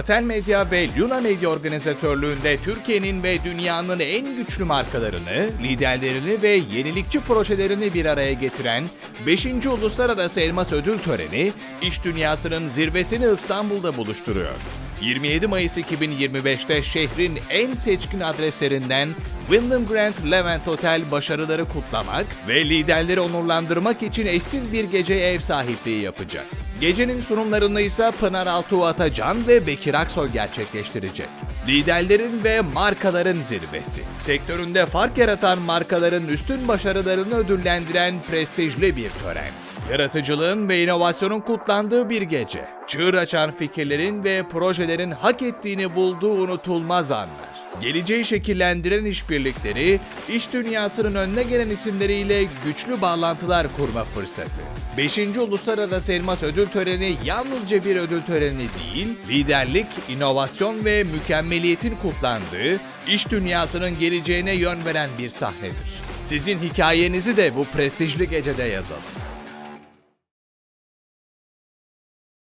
Fratel Medya ve Luna Medya organizatörlüğünde Türkiye'nin ve dünyanın en güçlü markalarını, liderlerini ve yenilikçi projelerini bir araya getiren 5. Uluslararası Elmas Ödül Töreni, iş dünyasının zirvesini İstanbul'da buluşturuyor. 27 Mayıs 2025'te şehrin en seçkin adreslerinden Wyndham Grand Levent Hotel başarıları kutlamak ve liderleri onurlandırmak için eşsiz bir geceye ev sahipliği yapacak. Gecenin sunumlarını ise Pınar Altuğ Atacan ve Bekir Aksoy gerçekleştirecek. Liderlerin ve markaların zirvesi. Sektöründe fark yaratan markaların üstün başarılarını ödüllendiren prestijli bir tören. Yaratıcılığın ve inovasyonun kutlandığı bir gece. Çığır açan fikirlerin ve projelerin hak ettiğini bulduğu unutulmaz anlar. Geleceği şekillendiren işbirlikleri, iş dünyasının önüne gelen isimleriyle güçlü bağlantılar kurma fırsatı. 5. Uluslararası Elmas Ödül Töreni yalnızca bir ödül töreni değil, liderlik, inovasyon ve mükemmeliyetin kutlandığı, iş dünyasının geleceğine yön veren bir sahnedir. Sizin hikayenizi de bu prestijli gecede yazalım.